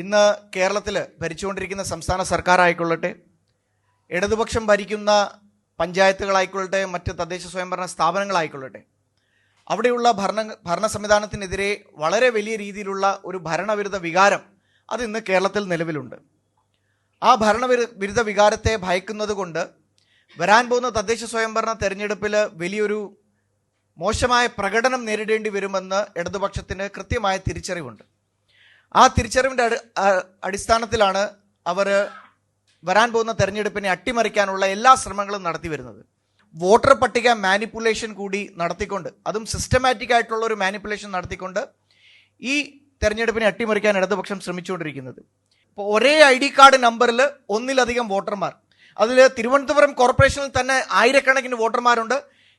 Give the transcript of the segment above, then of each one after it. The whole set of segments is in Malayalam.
ഇന്ന് കേരളത്തിൽ ഭരിച്ചുകൊണ്ടിരിക്കുന്ന സംസ്ഥാന സർക്കാരായിക്കൊള്ളട്ടെ ഇടതുപക്ഷം ഭരിക്കുന്ന പഞ്ചായത്തുകളായിക്കൊള്ളട്ടെ മറ്റ് തദ്ദേശ സ്വയംഭരണ സ്ഥാപനങ്ങളായിക്കൊള്ളട്ടെ അവിടെയുള്ള ഭരണ ഭരണ സംവിധാനത്തിനെതിരെ വളരെ വലിയ രീതിയിലുള്ള ഒരു ഭരണവിരുദ്ധ വികാരം അത് ഇന്ന് കേരളത്തിൽ നിലവിലുണ്ട്. ആ ഭരണവിരു വിരുദ്ധ വികാരത്തെ ഭയക്കുന്നത് കൊണ്ട് വരാൻ പോകുന്ന തദ്ദേശ സ്വയംഭരണ തെരഞ്ഞെടുപ്പിൽ വലിയൊരു മോശമായ പ്രകടനം നേരിടേണ്ടി വരുമെന്ന് ഇടതുപക്ഷത്തിന് കൃത്യമായ തിരിച്ചറിവുണ്ട്. ആ തിരിച്ചറിവിന്റെ അടിസ്ഥാനത്തിലാണ് അവർ വരാൻ പോകുന്ന തെരഞ്ഞെടുപ്പിനെ അട്ടിമറിക്കാനുള്ള എല്ലാ ശ്രമങ്ങളും നടത്തി വരുന്നത്. വോട്ടർ പട്ടിക മാനിപ്പുലേഷൻ കൂടി നടത്തിക്കൊണ്ട് അതും സിസ്റ്റമാറ്റിക് ആയിട്ടുള്ള ഒരു മാനിപ്പുലേഷൻ നടത്തിക്കൊണ്ട് ഈ തെരഞ്ഞെടുപ്പിനെ അട്ടിമറിക്കാൻ ഇടതുപക്ഷം ശ്രമിച്ചുകൊണ്ടിരിക്കുന്നത്. ഇപ്പോൾ ഒരേ ഐ ഡി കാർഡ് നമ്പറിൽ ഒന്നിലധികം വോട്ടർമാർ അതിൽ തിരുവനന്തപുരം കോർപ്പറേഷനിൽ തന്നെ ആയിരക്കണക്കിന് വോട്ടർമാരുണ്ട്.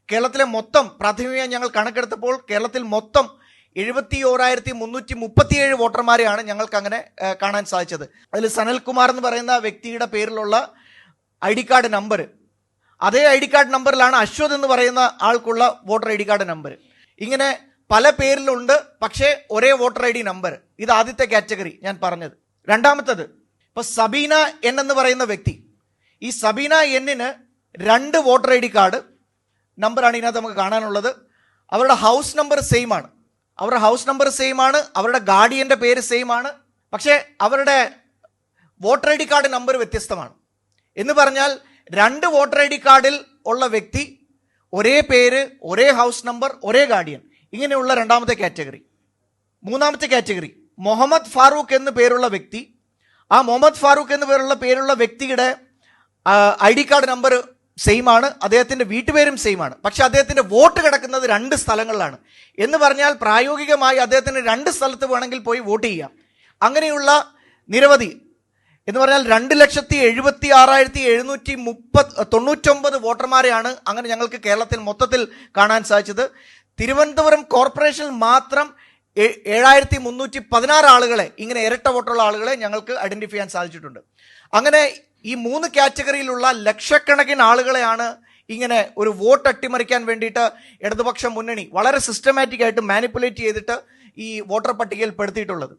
കേരളത്തിലെ മൊത്തം പ്രാഥമികമായി ഞങ്ങൾ കണക്കെടുത്തപ്പോൾ കേരളത്തിൽ മൊത്തം എഴുപത്തി ഓരായിരത്തി മുന്നൂറ്റി മുപ്പത്തിയേഴ് വോട്ടർമാരെയാണ് ഞങ്ങൾക്ക് അങ്ങനെ കാണാൻ സാധിച്ചത്. അതിൽ സനൽകുമാർ എന്ന് പറയുന്ന വ്യക്തിയുടെ പേരിലുള്ള ഐ ഡി കാർഡ് നമ്പർ. അതേ ഐ ഡി കാർഡ് നമ്പറിലാണ് അശ്വത് എന്ന് പറയുന്ന ആൾക്കുള്ള voter I D card number. ഇങ്ങനെ പല പേരിലുണ്ട് പക്ഷേ ഒരേ വോട്ടർ ഐ ഡി നമ്പർ. ഇത് ആദ്യത്തെ കാറ്റഗറി ഞാൻ പറഞ്ഞത്. രണ്ടാമത്തത് ഇപ്പൊ സബീന എൻ എന്ന് പറയുന്ന വ്യക്തി. ഈ സബീന എന്നിന് രണ്ട് വോട്ടർ ഐ ഡി കാർഡ് നമ്പറാണ് ഇതിനകത്ത് നമുക്ക് കാണാനുള്ളത്. അവരുടെ ഹൗസ് നമ്പർ സെയിം ആണ് അവരുടെ ഹൗസ് നമ്പർ സെയിം ആണ് അവരുടെ ഗാർഡിയന്റെ പേര് സെയിം ആണ്. പക്ഷേ അവരുടെ voter I D card number വ്യത്യസ്തമാണ്. എന്ന് പറഞ്ഞാൽ രണ്ട് വോട്ടർ ഐ ഡി കാർഡിൽ ഉള്ള വ്യക്തി ഒരേ പേര് ഒരേ ഹൗസ് നമ്പർ ഒരേ ഗാർഡിയൻ. ഇങ്ങനെയുള്ള രണ്ടാമത്തെ കാറ്റഗറി. മൂന്നാമത്തെ കാറ്റഗറി മുഹമ്മദ് ഫാറൂഖ് എന്ന് പേരുള്ള വ്യക്തി. ആ മുഹമ്മദ് ഫാറൂഖ് എന്ന് പേരുള്ള പേരുള്ള വ്യക്തിയുടെ I D card number same ആണ് അദ്ദേഹത്തിന്റെ വീട്ടുപേരും സെയിം ആണ് പക്ഷെ അദ്ദേഹത്തിന്റെ വോട്ട് കിടക്കുന്നത് രണ്ട് സ്ഥലങ്ങളിലാണ്. എന്ന് പറഞ്ഞാൽ പ്രായോഗികമായി അദ്ദേഹത്തിന് രണ്ട് സ്ഥലത്ത് വേണമെങ്കിൽ പോയി വോട്ട് ചെയ്യാം. അങ്ങനെയുള്ള നിരവധി എന്ന് പറഞ്ഞാൽ രണ്ട് ലക്ഷത്തി എഴുപത്തി ആറായിരത്തി എഴുന്നൂറ്റി മുപ്പത് തൊണ്ണൂറ്റൊമ്പത് വോട്ടർമാരെയാണ് അങ്ങനെ ഞങ്ങൾക്ക് കേരളത്തിൽ മൊത്തത്തിൽ കാണാൻ സാധിച്ചത്. തിരുവനന്തപുരം കോർപ്പറേഷനിൽ മാത്രം ഏഴായിരത്തി മുന്നൂറ്റി പതിനാറ് ആളുകളെ ഇങ്ങനെ ഇരട്ട വോട്ടുള്ള ആളുകളെ ഞങ്ങൾക്ക് ഐഡന്റിഫൈ ചെയ്യാൻ സാധിച്ചിട്ടുണ്ട്. അങ്ങനെ ഈ മൂന്ന് കാറ്റഗറിയിലുള്ള ലക്ഷക്കണക്കിന് ആളുകളെയാണ് ഇങ്ങനെ ഒരു വോട്ട് അട്ടിമറിക്കാൻ വേണ്ടിയിട്ട് ഇടതുപക്ഷ മുന്നണി വളരെ സിസ്റ്റമാറ്റിക് ആയിട്ട് മാനിപ്പുലേറ്റ് ചെയ്തിട്ട് ഈ വോട്ടർ പട്ടികയിൽ പെടുത്തിയിട്ടുള്ളത്.